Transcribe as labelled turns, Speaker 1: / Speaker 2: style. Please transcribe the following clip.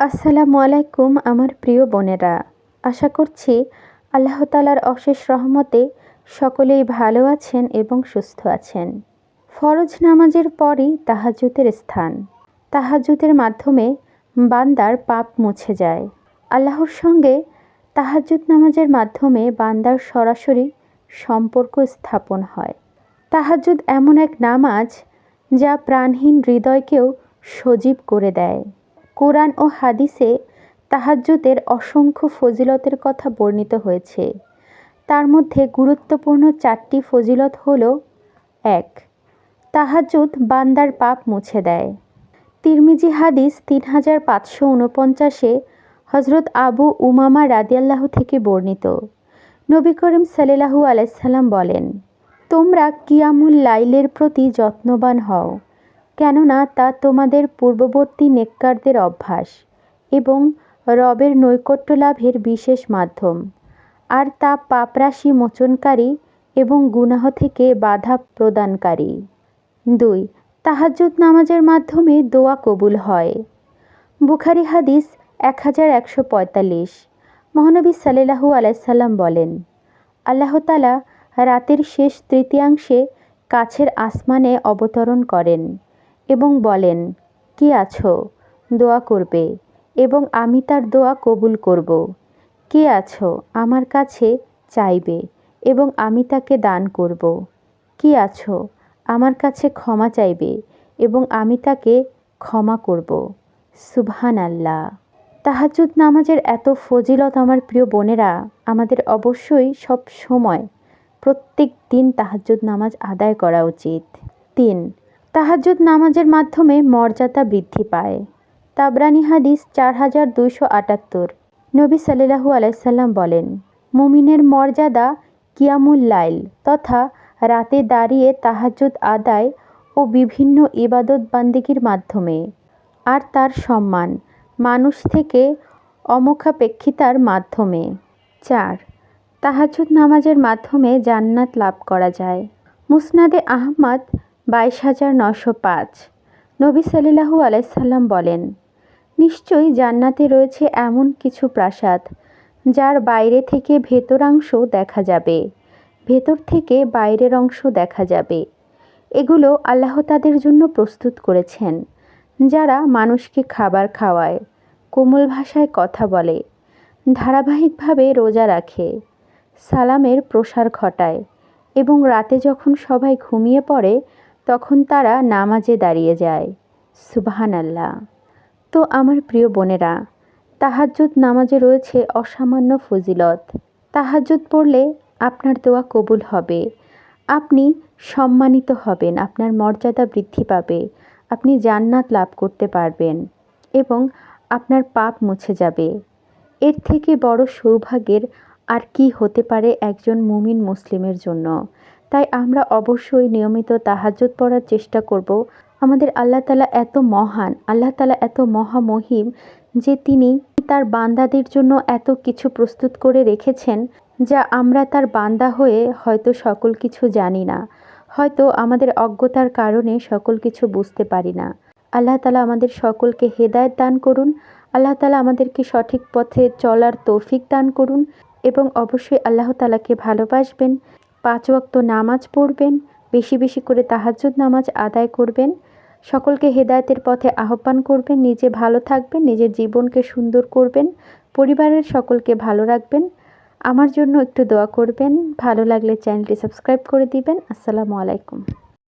Speaker 1: আসসালামু আলাইকুম আমার প্রিয় বোনেরা। আশা করছি আল্লাহ তালার অশেষ রহমতে সকলেই ভালো আছেন এবং সুস্থ আছেন। ফরজ নামাজের পরই তাহাজুতের স্থান। তাহাজুতের মাধ্যমে বান্দার পাপ মুছে যায়। আল্লাহর সঙ্গে তাহাজুত নামাজের মাধ্যমে বান্দার সরাসরি সম্পর্ক স্থাপন হয়। তাহাজুদ এমন এক নামাজ যা প্রাণহীন হৃদয়কেও সজীব করে দেয়। কোরআন ও হাদিসে তাহাজ্জুদের অসংখ্য ফজিলতের কথা বর্ণিত হয়েছে। তার মধ্যে গুরুত্বপূর্ণ চারটি ফজিলত হল, এক, তাহাজ্জুদ বান্দার পাপ মুছে দেয়। তিরমিজি হাদিস তিন হাজার পাঁচশো উনপঞ্চাশে হজরত আবু উমামা রাদিয়াল্লাহ থেকে বর্ণিত। নবী করিম সাল্লাহু আলাইসাল্লাম বলেন, তোমরা কিয়ামুল লাইলের প্রতি যত্নবান হও। কেননা তা তোমাদের পূর্ববর্তী নেককারদের অভ্যাস এবং রবের নৈকট্য লাভের বিশেষ মাধ্যম। আর তা পাপরাশি মোচনকারী এবং গুনাহ থেকে বাধা প্রদানকারী। দুই, তাহাজ্জুদ নামাজের মাধ্যমে দোয়া কবুল হয়। বুখারি হাদিস এক হাজার একশো পঁয়তাল্লিশ। মহানবী সাল্লাহু আলাইসাল্লাম বলেন আল্লাহতালা রাতের শেষ তৃতীয়াংশে কাছের আসমানে অবতরণ করেন। এবং বলেন, কি আছো? দোয়া করবে এবং আমি তার দোয়া কবুল করব। কে আছো? আমার কাছে চাইবে এবং আমি তাকে দান করব। কি আছো? আমার কাছে ক্ষমা চাইবে এবং আমি তাকে ক্ষমা করব। সুবহান আল্লাহ তাহাজুদ নামাজের এত ফজিলত আমার প্রিয় বোনেরা, আমাদের অবশ্যই সব সময় প্রত্যেক দিন তাহাজুদ নামাজ আদায় করা উচিত। তিন তাহাজুদ নামাজের মাধ্যমে মর্যাদা বৃদ্ধি পায়। তাবরানি হাদিস চার হাজার দুইশো আটাত্তর। নবী সাল্লাহু আলাইসাল্লাম বলেন, মুমিনের মর্যাদা কিয়ামুল লাইল তথা রাতে দাঁড়িয়ে তাহাজুদ আদায় ও বিভিন্ন ইবাদত বান্দিগির মাধ্যমে। আর তার সম্মান মানুষ থেকে অমুখাপেক্ষিতার মাধ্যমে। চার তাহাজুদ নামাজের মাধ্যমে জান্নাত লাভ করা যায়। মুসনাদে আহমদ বাইশ হাজার নশো পাঁচ। নবী সাল্লাহু আলাইসাল্লাম বলেন, নিশ্চয়ই জান্নাতে রয়েছে এমন কিছু প্রাসাদ, যার বাইরে থেকে ভেতরাংশ দেখা যাবে, ভেতর থেকে বাইরের অংশ দেখা যাবে। এগুলো আল্লাহ তাদের জন্য প্রস্তুত করেছেন, যারা মানুষকে খাবার খাওয়ায়, কোমল ভাষায় কথা বলে, ধারাবাহিকভাবে রোজা রাখে, সালামের প্রসার ঘটায় এবং রাতে যখন সবাই ঘুমিয়ে পড়ে তখন তারা নামাজে দাঁড়িয়ে যায়। সুবাহান আল্লাহ তো আমার প্রিয় বোনেরা তাহাজুদ নামাজে রয়েছে অসামান্য ফজিলত। তাহাজুদ পড়লে আপনার দোয়া কবুল হবে। আপনি সম্মানিত হবেন, আপনার মর্যাদা বৃদ্ধি পাবে, আপনি জান্নাত লাভ করতে পারবেন এবং আপনার পাপ মুছে যাবে। এর থেকে বড় সৌভাগ্যের আর কি হতে পারে একজন মুমিন মুসলিমের জন্য? তাই আমরা অবশ্যই নিয়মিত তাহাজুদ পড়ার চেষ্টা করব। আমাদের আল্লাহ তালা এত মহান, আল্লাহ তালা এত মহামহিম যে তিনি তার বান্দাদের জন্য এত কিছু প্রস্তুত করে রেখেছেন যা আমরা তার বান্দা হয়ে হয়তো সকল কিছু জানি না। হয়তো আমাদের অজ্ঞতার কারণে সকল কিছু বুঝতে পারি না। আল্লাহ তালা আমাদের সকলকে হেদায়ত দান করুন। আল্লাহ তালা আমাদেরকে সঠিক পথে চলার তৌফিক দান করুন এবং অবশ্যই আল্লাহ তালাকে ভালোবাসবেন। পাঁচ ওয়াক্ত নামাজ পড়বেন, বেশি বেশি করে তাহাজুদ নামাজ আদায় করবেন, সকলকে হেদায়তের পথে আহ্বান করবেন, নিজে ভালো থাকবেন, নিজের জীবনকে সুন্দর করবেন, পরিবারের সকলকে ভালো রাখবেন। আমার জন্য একটু দোয়া করবেন, ভালো লাগলে চ্যানেলটি সাবস্ক্রাইব করে দিবেন। আসসালামু আলাইকুম।